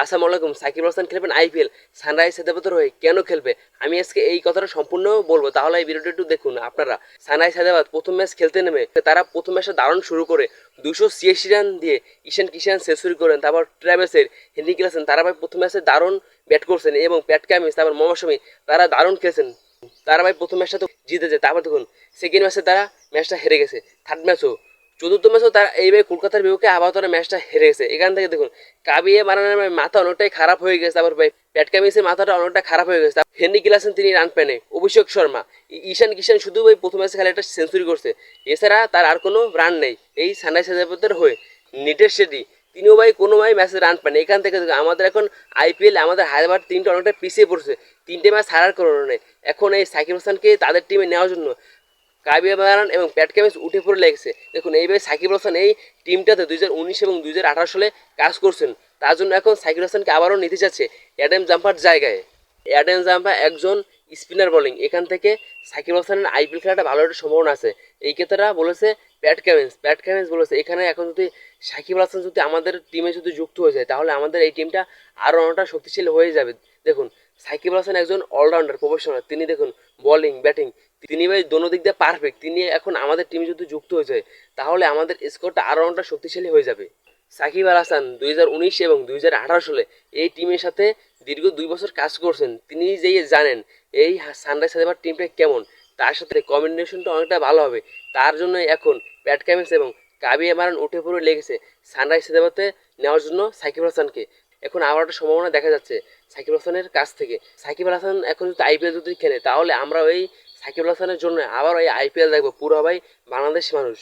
আসসালামু আলাইকুম, সাকিব হাসান খেলবেন আইপিএল সানরাইজ হায়দ্রাবাদের হয়ে কেন খেলবে? আমি আজকে এই কথাটা সম্পূর্ণ বলব, তাহলে এই ভিডিওটা একটু দেখুন। আপনারা সানরাইজ হায়দ্রাবাদ প্রথম ম্যাচ খেলতে নেমে তারা প্রথম ম্যাচে দারুণ শুরু করে দুশো ছিয়াশি রান দিয়ে ঈশান কিষান সেঞ্চুরি করেন, তারপর ট্রাভেলসের হেনরি ক্লাসেন, তারা ভাই প্রথম ম্যাচে দারুণ ব্যাট করছেন এবং প্যাট কামিজ, তারপর মোহাম্মদ তারা দারুণ খেলছেন। তারা ভাই প্রথম ম্যাচটা তো জিতেছে তারপর দেখুন সেকেন্ড ম্যাচে তারা ম্যাচটা হেরে গেছে থার্ড ম্যাচও। চতুর্থ ম্যাচও তার এইভাবে কলকাতার বিপক্ষে আবার তারা ম্যাচটা হেরে গেছে। এখান থেকে দেখুন কাবিয়ে মারানোর মাথা অনেকটাই খারাপ হয়ে গেছে তারপর ভাই প্যাট কামিসের মাথাটা অনেকটা খারাপ হয়ে গেছে। হেনরি গিলাসেন তিনি রান পেনে অভিষেক শর্মা ঈশান কিষান শুধু ওই প্রথম ম্যাচে খেলে একটা সেঞ্চুরি করছে। এছাড়া তার আর কোনো রান নেই এই সানরাইজ হায়দ্রাবাদের হয়ে। নিটেশ শেডি তিনিও ভাই কোনো ভাই ম্যাচে রান পান এখান থেকে দেখুন, আমাদের এখন আইপিএল আমাদের হায়দ্রাবাদ টিমটা অনেকটা পিছিয়ে পড়ছে। তিনটে ম্যাচ হারার কারণে। এখন এই সাকিব হাসানকে তাদের টিমে নেওয়ার জন্য কাবিয়া মারান এবং প্যাট ক্যামেজ উঠে পড়ে লেগেছে। দেখুন, এইভাবে সাকিব হাসান এই টিমটাতে দুই হাজার উনিশ এবং দুই হাজার আঠারো সালে কাজ করছেন। তার জন্য এখন সাকিব হাসানকে আবারও নিতে যাচ্ছে অ্যাডেম জাম্পার জায়গায়। অ্যাডেম জাম্পা একজন স্পিনার বোলিং। এখান থেকে সাকিব হাসানের আইপিএল খেলাটা ভালো একটা সম্ভাবনা আছে। এই ক্ষেত্রে বলেছে প্যাট ক্যামেন্স প্যাট ক্যামেন্স বলেছে, এখানে এখন যদি সাকিব হাসান যদি আমাদের টিমে যদি যুক্ত হয়ে যায়, তাহলে আমাদের এই টিমটা আরও অনেকটা শক্তিশালী হয়ে যাবে। দেখুন, সাকিব হাসান একজন অলরাউন্ডার প্রফেশনাল তিনি দেখুন বোলিং ব্যাটিং তিনি ভাই দোনো দিক দিয়ে পারফেক্ট তিনি এখন আমাদের টিমে যদি যুক্ত হয়ে যায়, তাহলে আমাদের স্কোরটা আরও অনেকটা শক্তিশালী হয়ে যাবে। সাকিব আল হাসান দুই হাজার উনিশ এবং দুই হাজার আঠারো সালে এই টিমের সাথে দীর্ঘ দুই বছর কাজ করছেন। তিনি যেই জানেন এই সানরাইজ হায়দ্রাবাদ টিমটা কেমন, তার সাথে কম্বিনেশনটা অনেকটা ভালো হবে। তার জন্য এখন প্যাট ক্যামেন্স এবং কাবিয়া মারান উঠে পড়ে লেগেছে সানরাইজ হায়দ্রাবাদে নেওয়ার জন্য সাকিব হাসানকে। এখন আবার একটা সম্ভাবনা দেখা যাচ্ছে সাকিব হাসানের কাছ থেকে। সাকিব আল হাসান এখন যদি আইপিএল যদি খেলে, তাহলে আমরা ওই সাকিব হাসানের জন্য আবার ওই আইপিএল দেখব। পুরো ভাই বাংলাদেশ মানুষ।